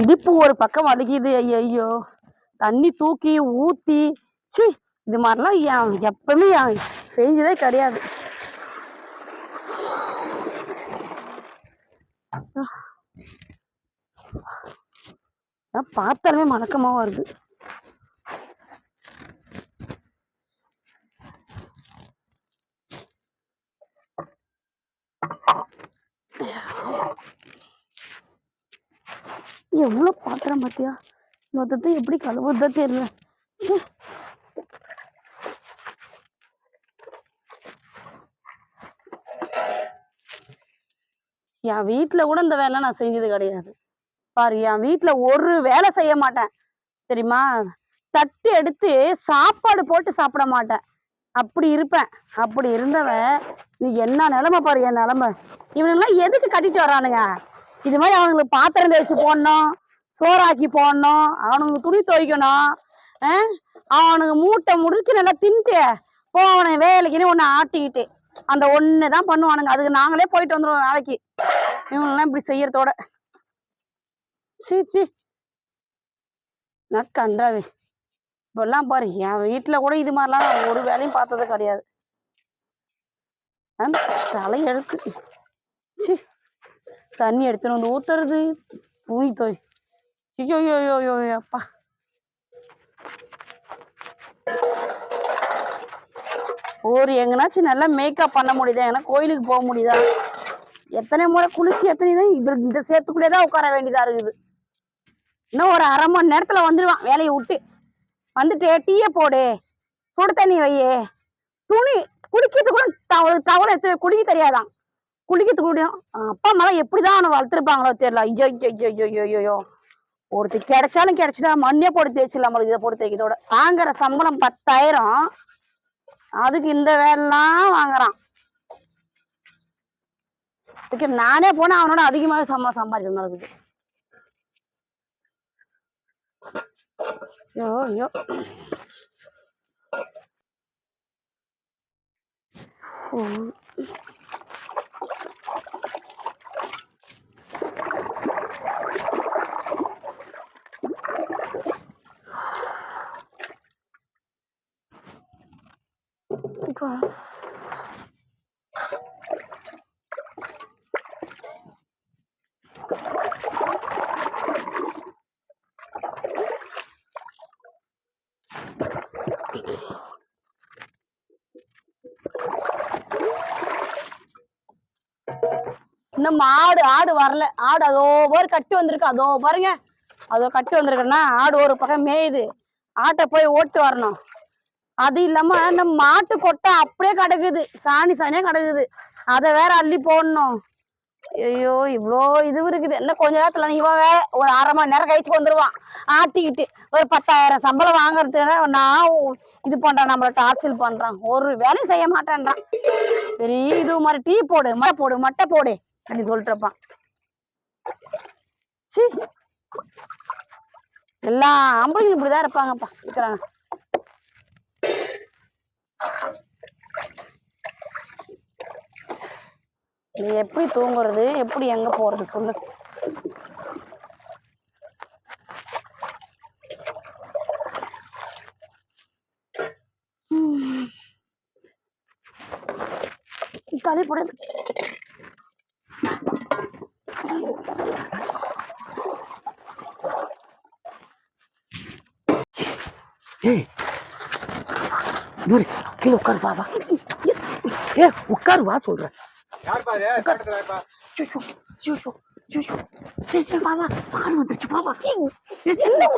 இடுப்பு ஒரு பக்கம் வலிக்குது ஐயோ தண்ணி தூக்கி ஊத்தி சி இது மாதிரிலாம் எப்பவுமே செஞ்சதே கிடையாது. பார்த்தாலுமே மணக்கமாக வருது. எவ்வளோ பாத்திரம் பார்த்தியா மொத்தத்தை எப்படி கழுவுறதா தெரியல. என் வீட்டில் கூட இந்த வேலை நான் செஞ்சது கிடையாது. பாரு என் வீட்டில் ஒரு வேலை செய்ய மாட்டேன். தெரியுமா? தட்டு எடுத்து சாப்பாடு போட்டு சாப்பிட மாட்டேன். அப்படி இருப்பேன். அப்படி இருந்தவன் நீ என்ன நிலைமை பாரு என் நிலைமை. இவனெல்லாம் எதுக்கு கட்டிட்டு வரானுங்க? இது மாதிரி அவனுங்களுக்கு பாத்திரம் தேய்ச்சி போடணும் சோறாக்கி போடணும் அவனுங்க துணி துவைக்கணும் ஆ? அவனுங்க மூட்டை முடுக்கி நல்லா தின்ட்டு போவனை வேலைக்குன்னு ஒன்று ஆட்டிக்கிட்டு. அந்த ஒன்று தான் பண்ணுவானுங்க. அதுக்கு நாங்களே போயிட்டு வந்துடுவோம் வேலைக்கு. இவங்கெல்லாம் இப்படி செய்யறதோட. சீ சீ. நற்கண்டாவே இப்பெல்லாம் பாரு என் வீட்டில் கூட இது மாதிரிலாம் நான் ஒரு வேலையும் பார்த்தது கிடையாது. ஆ, தலை எழுத்து சி. தண்ணி எடுத்துன்னு வந்து ஊத்துறது. துணி தோய் ஐயோ அப்பா ஒரு எங்கனாச்சும் நல்லா மேக்கப் பண்ண முடியுதா ஏன்னா கோயிலுக்கு போக முடியுதா எத்தனை முறை குளிச்சு எத்தனை தான் இது இந்த சேர்த்துக்குள்ளே தான் உட்கார வேண்டியதா இருக்குது இன்னும் ஒரு அரை மணி நேரத்தில் வந்துடுவான் வேலையை விட்டு வந்துட்டு டீயை போடு சுடு தண்ணி வையே துணி குடிக்கிறது கூட தவளை தவளை எடுத்து குடிக்க தெரியாதான் குளிக்கிறது கூட அப்பா அம்மா எப்படிதான் அவனை வளர்த்துருப்பாங்களோ தெரியல. ஐயோ ஐயோ ஐயோ ஐயோ ஐயோ ஒருத்தர் கிடைச்சாலும் கிடைச்சதா மண்ணே போட்டு தேய்ச்சிடலாம் நம்மளுக்கு இதை போட்டு தேய்க்கிறதோட. வாங்குற சம்பளம் பத்தாயிரம். அதுக்கு இந்த வேலைலாம் வாங்குறான். இதுக்கு நானே போனா அவனோட அதிகமாகவே சம்பளம் சம்பாதிக்கிற மாதிரி இருக்குது ஐயோ ஐயோ. ஓ அப்பா. இன்னும் ஆடு ஆடு வரல. ஆடு அதோ ஒரு கட்டு வந்திருக்கு. அதோ பாருங்க. அதோ கட்டு வந்திருக்குன்னா ஆடு ஒரு பக்கம் மேயுது. ஆட்டை போய் ஓட்டு வரணும். அது இல்லாம இந்த மாட்டு கொட்டை அப்படியே கிடக்குது. சாணி சாணியா கிடக்குது. அதை வேற அள்ளி போடணும். ஐயோ இவ்வளோ இது இருக்குது. இன்னும் கொஞ்ச நேரத்துல இவன் வேற ஒரு அரை மணி நேரம் கழிச்சு வந்துருவான் ஆட்டிக்கிட்டு ஒரு பத்தாயிரம் சம்பளம் வாங்குறதுக்கு நான் இது பண்றான் நம்மள டார்ச்சல் பண்றான். ஒரு வேலையும் செய்ய மாட்டேன்றான். பெரிய இது மாதிரி டீ போடு மட்டை போடு மட்டை போடு அப்படி சொல்லிட்டு இருப்பான் எல்லாம் ஆம்பளைங்களும் இப்படிதான் இருப்பாங்கப்பா. இருக்கிறாங்க. நீ எப்படி தூங்குறது? எப்படி எங்க போறது சொல்லு. தலை போட. ஏய். கீழே உட்காரு வா வா. ஏ உட்காரு வா சொல்றேன். வா வான்னு வந்துருச்சு. ஏய், சின்ன